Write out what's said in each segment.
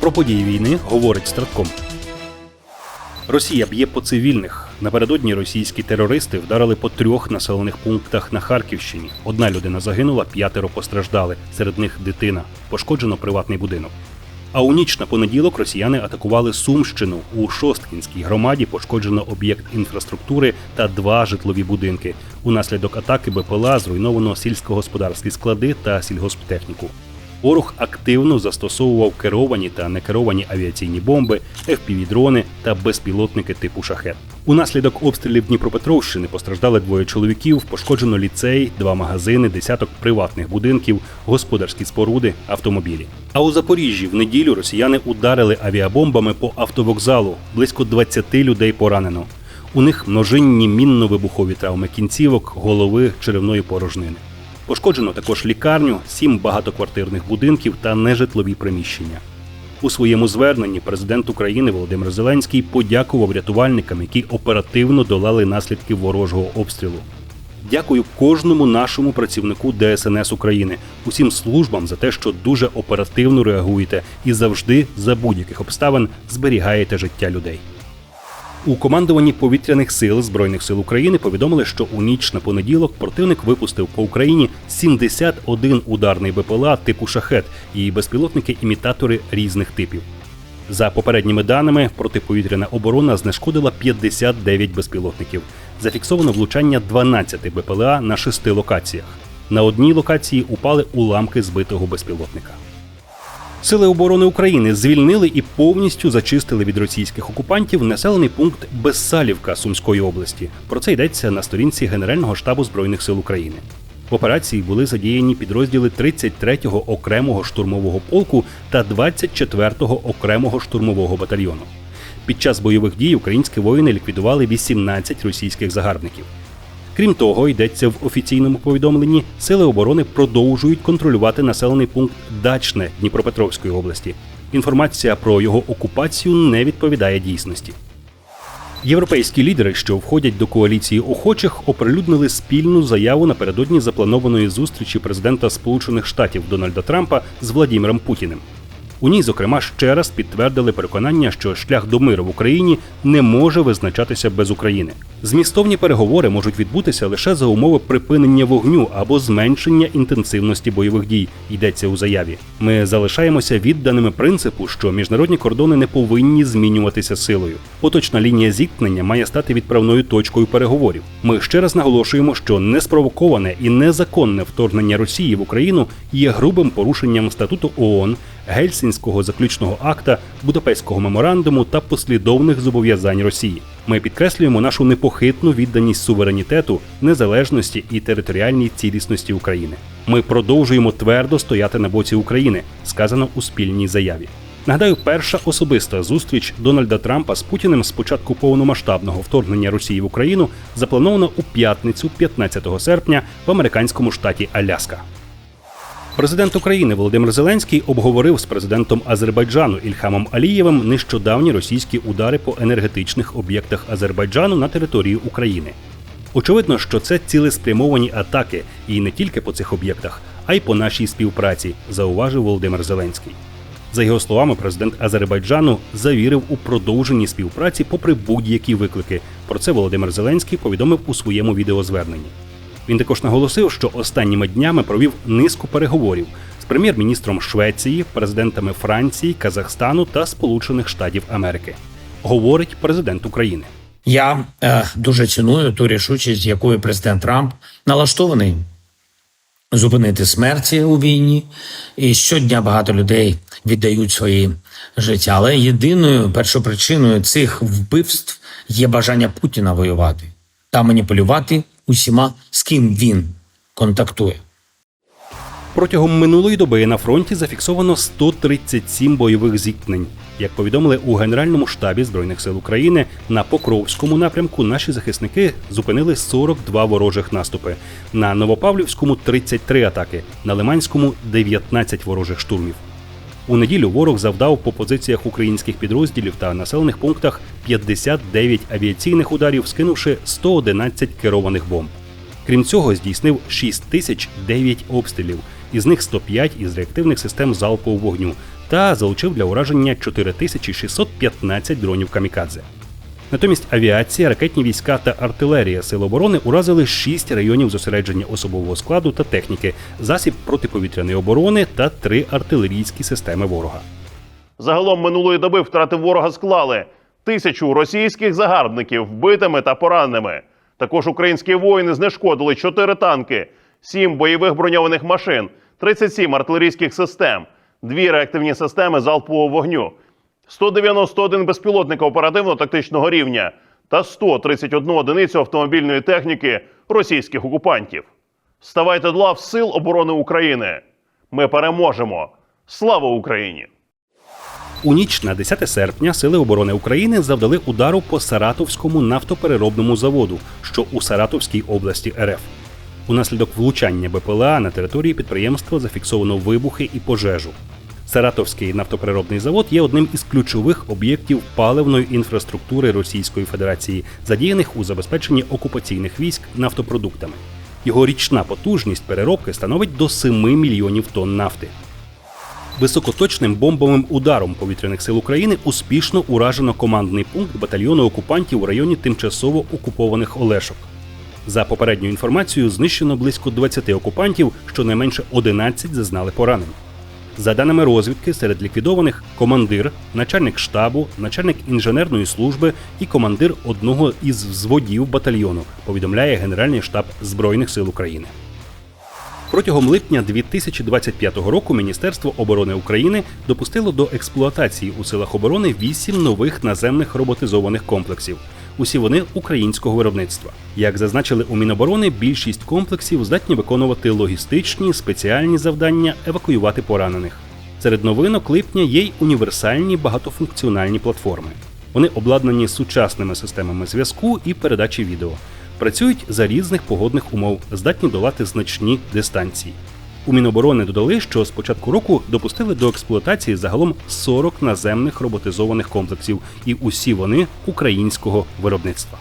Про події війни говорить Стратком. Росія б'є по цивільних. Напередодні російські терористи вдарили по трьох населених пунктах на Харківщині. Одна людина загинула, п'ятеро постраждали. Серед них дитина. Пошкоджено приватний будинок. А у ніч на понеділок росіяни атакували Сумщину. У Шосткінській громаді пошкоджено об'єкт інфраструктури та два житлові будинки. Унаслідок атаки БПЛА зруйновано сільськогосподарські склади та сільгосптехніку. Ворог активно застосовував керовані та некеровані авіаційні бомби, FPV-дрони та безпілотники типу шахет. Унаслідок обстрілів Дніпропетровщини постраждали двоє чоловіків, пошкоджено ліцей, два магазини, десяток приватних будинків, господарські споруди, автомобілі. А у Запоріжжі в неділю росіяни ударили авіабомбами по автовокзалу. Близько 20 людей поранено. У них множинні мінно-вибухові травми кінцівок, голови, черевної порожнини. Пошкоджено також лікарню, сім багатоквартирних будинків та нежитлові приміщення. У своєму зверненні президент України Володимир Зеленський подякував рятувальникам, які оперативно долали наслідки ворожого обстрілу. Дякую кожному нашому працівнику ДСНС України, усім службам за те, що дуже оперативно реагуєте і завжди за будь-яких обставин зберігаєте життя людей. У командуванні повітряних сил збройних сил України повідомили, що у ніч на понеділок противник випустив по Україні 71 ударний БПЛА типу шахет і безпілотники-імітатори різних типів. За попередніми даними, протиповітряна оборона знешкодила 59 безпілотників. Зафіксовано влучання 12 БПЛА на шести локаціях. На одній локації упали уламки збитого безпілотника. Сили оборони України звільнили і повністю зачистили від російських окупантів населений пункт Безсалівка Сумської області. Про це йдеться на сторінці Генерального штабу збройних сил України. В операції були задіяні підрозділи 33-го окремого штурмового полку та 24-го окремого штурмового батальйону. Під час бойових дій українські воїни ліквідували 18 російських загарбників. Крім того, йдеться в офіційному повідомленні, сили оборони продовжують контролювати населений пункт Дачне Дніпропетровської області. Інформація про його окупацію не відповідає дійсності. Європейські лідери, що входять до коаліції охочих, оприлюднили спільну заяву напередодні запланованої зустрічі президента Сполучених Штатів Дональда Трампа з Владіміром Путіним. У ній, зокрема, ще раз підтвердили переконання, що шлях до миру в Україні не може визначатися без України. Змістовні переговори можуть відбутися лише за умови припинення вогню або зменшення інтенсивності бойових дій. Йдеться у заяві. Ми залишаємося відданими принципу, що міжнародні кордони не повинні змінюватися силою. Поточна лінія зіткнення має стати відправною точкою переговорів. Ми ще раз наголошуємо, що неспровоковане і незаконне вторгнення Росії в Україну є грубим порушенням статуту ООН, Гельсінського заключного акта, Будапештського меморандуму та послідовних зобов'язань Росії. Ми підкреслюємо нашу непохитну відданість суверенітету, незалежності і територіальній цілісності України. Ми продовжуємо твердо стояти на боці України, сказано у спільній заяві. Нагадаю, перша особиста зустріч Дональда Трампа з Путіним з початку повномасштабного вторгнення Росії в Україну запланована у п'ятницю, 15 серпня, в американському штаті Аляска. Президент України Володимир Зеленський обговорив з президентом Азербайджану Ільхамом Алієвим нещодавні російські удари по енергетичних об'єктах Азербайджану на території України. Очевидно, що це цілеспрямовані атаки, і не тільки по цих об'єктах, а й по нашій співпраці, зауважив Володимир Зеленський. За його словами, президент Азербайджану завірив у продовженні співпраці попри будь-які виклики. Про це Володимир Зеленський повідомив у своєму відеозверненні. Він також наголосив, що останніми днями провів низку переговорів з прем'єр-міністром Швеції, президентами Франції, Казахстану та Сполучених Штатів Америки. Говорить президент України. Я е, дуже ціную ту рішучість, якою президент Трамп налаштований зупинити смерті у війні. І щодня багато людей віддають свої життя. Але єдиною першопричиною цих вбивств є бажання Путіна воювати та маніпулювати усіма, з ким він контактує. Протягом минулої доби на фронті зафіксовано 137 бойових зіткнень. Як повідомили у Генеральному штабі Збройних сил України, на Покровському напрямку наші захисники зупинили 42 ворожих наступи. На Новопавлівському 33 атаки, на Лиманському 19 ворожих штурмів. У неділю ворог завдав по позиціях українських підрозділів та населених пунктах 59 авіаційних ударів, скинувши 111 керованих бомб. Крім цього, здійснив 6009 обстрілів, із них 105 із реактивних систем залпового вогню та залучив для ураження 4615 дронів камікадзе. Натомість авіація, ракетні війська та артилерія Сил оборони уразили шість районів зосередження особового складу та техніки, засіб протиповітряної оборони та три артилерійські системи ворога. Загалом минулої доби втрати ворога склали тисячу російських загарбників вбитими та пораненими. Також українські воїни знешкодили 4 танки, 7 бойових броньованих машин, 37 артилерійських систем, 2 реактивні системи залпового вогню, 191 безпілотника оперативно-тактичного рівня та 131 одиницю автомобільної техніки російських окупантів. Ставайте до лав Сил оборони України. Ми переможемо! Слава Україні! У ніч на 10 серпня Сили оборони України завдали удару по Саратовському нафтопереробному заводу, що у Саратовській області РФ. Унаслідок влучання БПЛА на території підприємства зафіксовано вибухи і пожежу. Саратовський нафтопереробний завод є одним із ключових об'єктів паливної інфраструктури Російської Федерації, задіяних у забезпеченні окупаційних військ нафтопродуктами. Його річна потужність переробки становить до 7 мільйонів тонн нафти. Високоточним бомбовим ударом повітряних сил України успішно уражено командний пункт батальйону окупантів у районі тимчасово окупованих Олешок. За попередньою інформацією, знищено близько 20 окупантів, щонайменше 11 зазнали поранень. За даними розвідки, серед ліквідованих командир, начальник штабу, начальник інженерної служби і командир одного із взводів батальйону, повідомляє Генеральний штаб Збройних сил України. Протягом липня 2025 року Міністерство оборони України допустило до експлуатації у силах оборони вісім нових наземних роботизованих комплексів. Усі вони українського виробництва. Як зазначили у Міноборони, більшість комплексів здатні виконувати логістичні спеціальні завдання, евакуювати поранених. Серед новинок липня є й універсальні багатофункціональні платформи. Вони обладнані сучасними системами зв'язку і передачі відео. Працюють за різних погодних умов, здатні долати значні дистанції. У Міноборони додали, що з початку року допустили до експлуатації загалом 40 наземних роботизованих комплексів, і усі вони українського виробництва.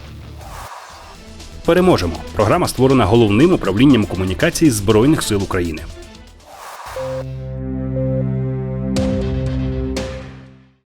Переможемо. Програма створена головним управлінням комунікацій Збройних сил України.